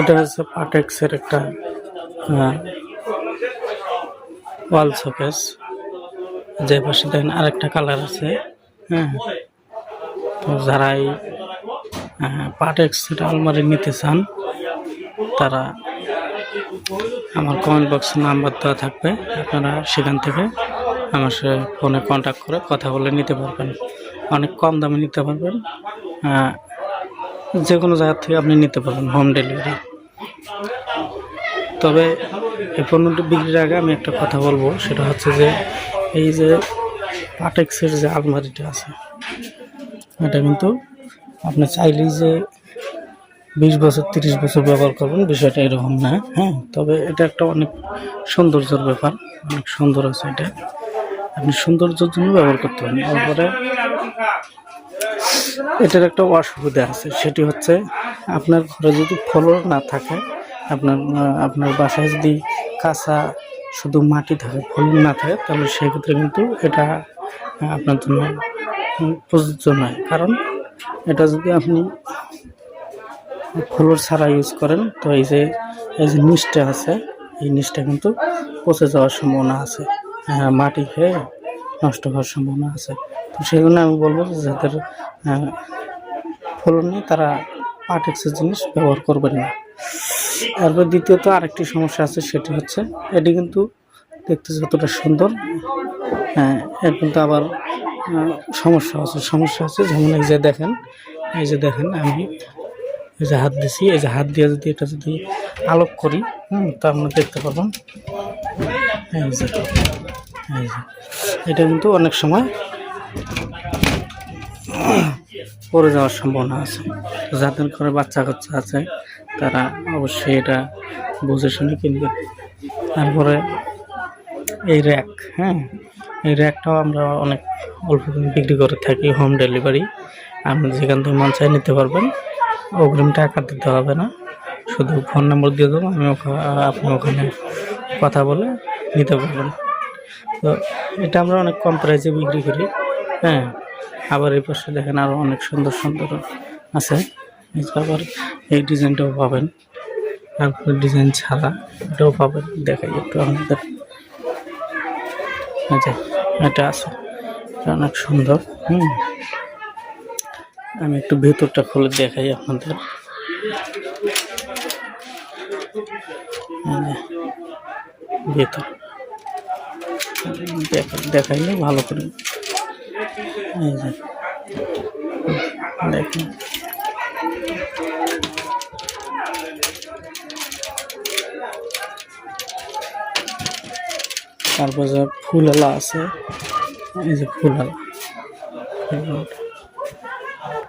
এটা হচ্ছে পাটেক্সের একটা ওয়াল শোকেস যে পাশে দেখেন আরেকটা কালার আছে হ্যাঁ। তো যারা এই পাটেক্সের আলমারি নিতে চান, তারা আমার কমেন্ট বক্সে নাম্বার দেওয়া থাকবে। আপনারা সেখান থেকে আমার সাথে ফোনে কন্ট্যাক্ট করে কথা বলে নিতে পারবেন। অনেক কম দামে নিতে পারবেন। যে কোনো জায়গা থেকে আপনি নিতে পারবেন হোম ডেলিভারি তবে এই পণ্যটি বিক্রির আগে আমি একটা কথা বলব, সেটা হচ্ছে যে এই যে পাটেক্সের যে আলমারিটা আছে, এটা কিন্তু আপনি চাইলেই যে বিশ বছর, তিরিশ বছর ব্যবহার করবেন, বিষয়টা এরকম না হ্যাঁ? তবে এটা একটা অনেক সৌন্দর্যের ব্যাপার, অনেক সুন্দর আছে এটা। আপনি সৌন্দর্যের জন্য ব্যবহার করতে পারেন। তারপরে এটার একটা অসুবিধা আছে, সেটি হচ্ছে আপনার ঘরে যদি ফলর না থাকে, আপনার আপনার বাসায় যদি কাঁচা শুধু মাটি থাকে ফল না থাকে, তাহলে সেক্ষেত্রে কিন্তু এটা আপনার জন্য প্রযোজ্য নয়। কারণ এটা যদি আপনি ফ্লোর ছাড়া ইউজ করেন, তো এই যে এই যে নিচটা আছে, এই নিচটা কিন্তু পচে যাওয়ার সম্ভাবনা আছে। মাটি খেয়ে নষ্ট হওয়ার সম্ভাবনা আছে। তো সেই জন্য আমি বলব যে যাদের ফলন নেই, তারা পাটেক্সের জিনিস ব্যবহার করবেন না। তারপর দ্বিতীয়ত আরেকটি সমস্যা আছে, সেটি হচ্ছে এটি কিন্তু দেখতে যতটা সুন্দর হ্যাঁ কিন্তু আবার সমস্যা আছে। সমস্যা আছে যেমন এই যে দেখেন, এই যে দেখেন আমি এই যে হাত দিছি, এই যে হাত দিয়ে যদি এটা যদি আলোক করি, হুম তা আমরা দেখতে পারবেন এই যে এটা কিন্তু অনেক সময় পড়ে যাওয়ার সম্ভাবনা আছে। যাদের ঘরে বাচ্চা কাচ্চা আছে, তারা অবশ্যই এটা বুঝে শুনে কিনবে। তারপরে এই র্যাক হ্যাঁ? এই র্যাকটাও আমরা অনেক অল্প বিক্রি করে থাকি হোম ডেলিভারি আপনি যেখান থেকে মন চাই নিতে পারবেন, অগ্রিম টাকা দিতে হবে না। শুধু ফোন নম্বর দিয়ে দেবো আমি আপনি ওখানে কথা বলে নিতে পারবেন। তো এটা আমরা অনেক কম প্রাইসে বিক্রি করি। হ্যাঁ আবার এই পাশে দেখেন আরও অনেক সুন্দর সুন্দর আছে। আবার এই ডিজাইনটাও পাবেন। তারপরে ডিজাইন ছাড়া এটাও পাবেন। দেখাই একটু আমাদের যে এটা আছে। এটা অনেক সুন্দর। হুম। আমি একটু ভেতরটা খুলে দেখাই আপনাদের। ভেতর। দেখাইলে ভালো করে। যে। তারপর যে আলা আছে এই যে ফুলওয়ালা